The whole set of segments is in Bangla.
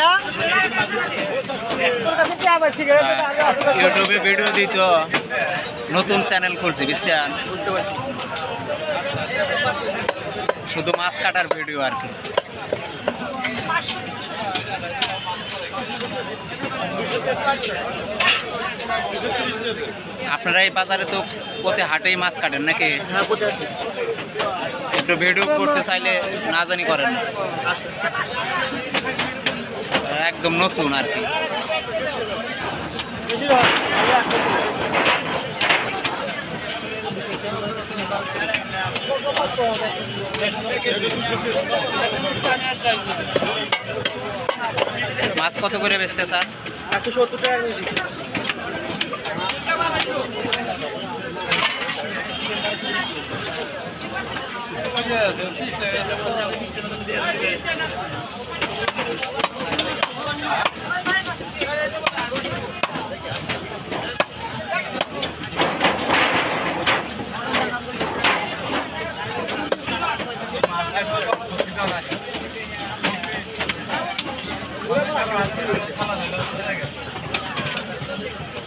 না? ইউটিউবে ভিডিও দিত। নতুন চ্যানেল খুলছি বুঝছেন? শুধু মাছ কাটার ভিডিও আর কি। আপনারা এই বাজারে তো প্রতি হাটেই মাছ কাটেন নাকি? হ্যাঁ একটু ভিডিও করতে চাইলে না জানি করেন একদম নতুন আর কি। মাছ কত করে বেচতে স্যার টাকা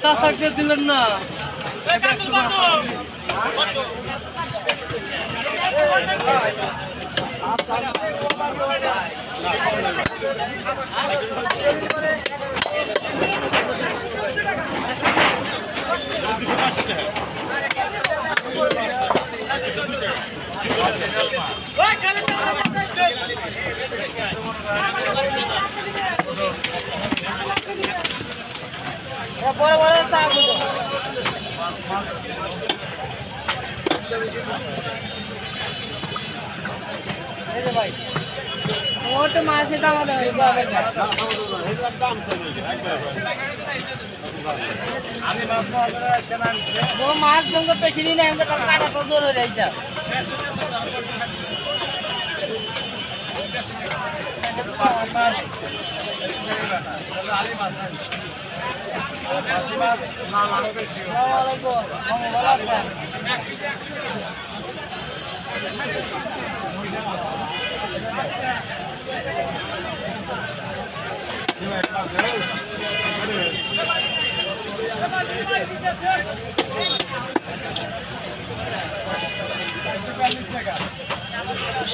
চাচাকে দিলেন না। বড় বড় ভাই। ওর তো মাসে দাম আলাদা হবে বাবার ভাই ও মাছ দঙ্গ পেছি নি না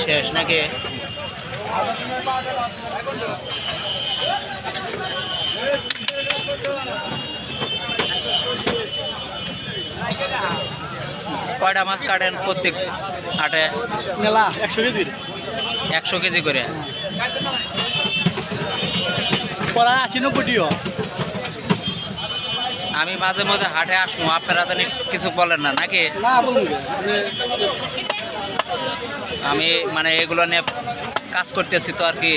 শেষ নাকি? কয়টা মাছ কাটেন প্রত্যেক হাটে? মেলা একশো কেজি। একশো কেজি করে? পড়া আশি নব্বইটিও। আমি মাঝে মধ্যে হাটে আসব আপনারা তো কিছু বলেন না নাকি? আমি মানে এগুলো নিয়ে কাজ করতেছি তো আর কি।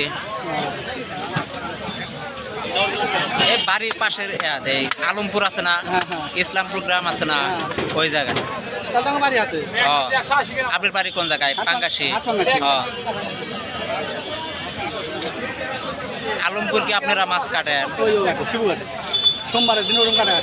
এই বাড়ির পাশের এই আলমপুর আছে না? হ্যাঁ, হ্যাঁ। ইসলামপুর গ্রাম আছে না? ওই জায়গায়। আপনার বাড়ি কোন জায়গায়? পাঙ্গাসি। আলমপুর কি আপনারা মাছ শিবঘাট। সোমবারের দিন ওরকম কাটা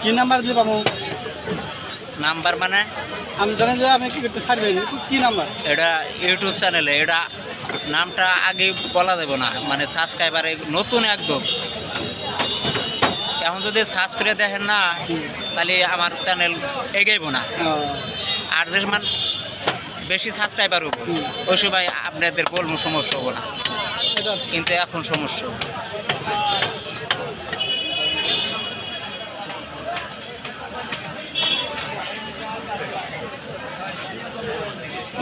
কি নাম্বার দিলে পাবো নাম্বার মানে? আমি জানেন যে আমি কি করতে ছাড়বেন কি নাম্বার? এটা ইউটিউব চ্যানেলে এটা নামটা আগে বলা যাবে না মানে সাবস্ক্রাইবারে নতুন একদম। এখন যদি সার্চ করে দেখেন না তাহলে আমার চ্যানেল এগেইব না। আর যে মান বেশি সাবস্ক্রাইবার হব ওই সময় আপনাদের বলব সমস্যা হব না। কিন্তু এখন সমস্যা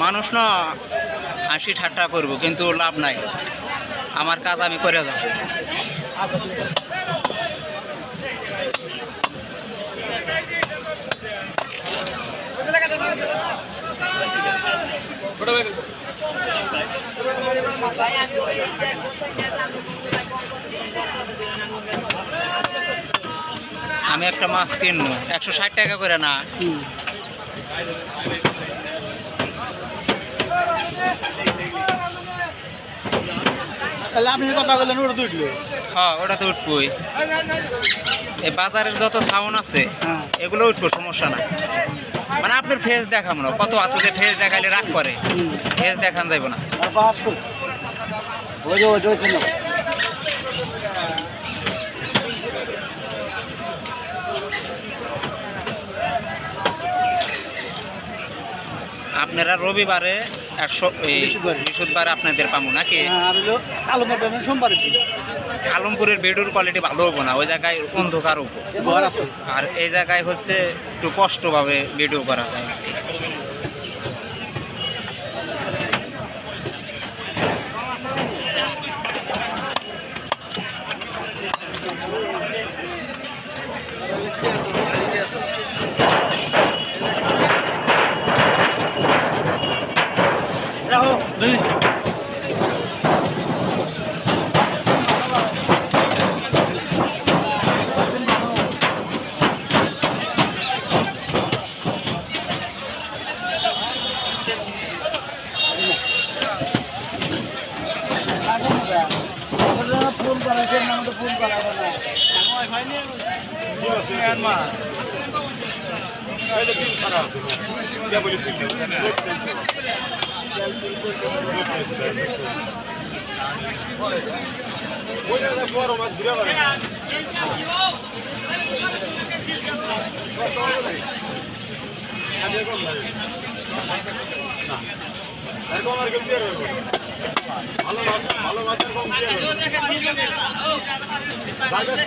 মানুষ না, হাসি ঠাট্টা করব, কিন্তু লাভ নাই। আমার কাজ আমি করে যাব। আমি একটা মাছ কিনবো। একশো ষাট টাকা করে না। তাহলে আপনি কথা বললেন ওটা তো উঠল। হ্যাঁ ওটা তো উঠবই। এই বাজারের যত সাউন্ড আছে হ্যাঁ। এগুলো উঠবো সমস্যা না মানে আপনার ফেস দেখাম না কত আছে যে ফেস দেখাইলে রাগ করে? ফেস দেখান যাইব না আর বাস তো ওই যে ওই যে ওইখানে। আপনারা রবিবারে বৃহস্পতিবারে। আপনাদের পাবো নাকি? আলমপুরের বেডুর কোয়ালিটি ভালো হব না ওই জায়গায় অন্ধকার হব। আর এই জায়গায় হচ্ছে একটু কষ্টভাবে ভিডিও করা যায়। Myanmar. Öyle bir para. Ya böyle bir Oynayan bu aromaz buraya var. Erkomlar gömdüyor. Allah Allah Allah gömdüyor. Kardeşler.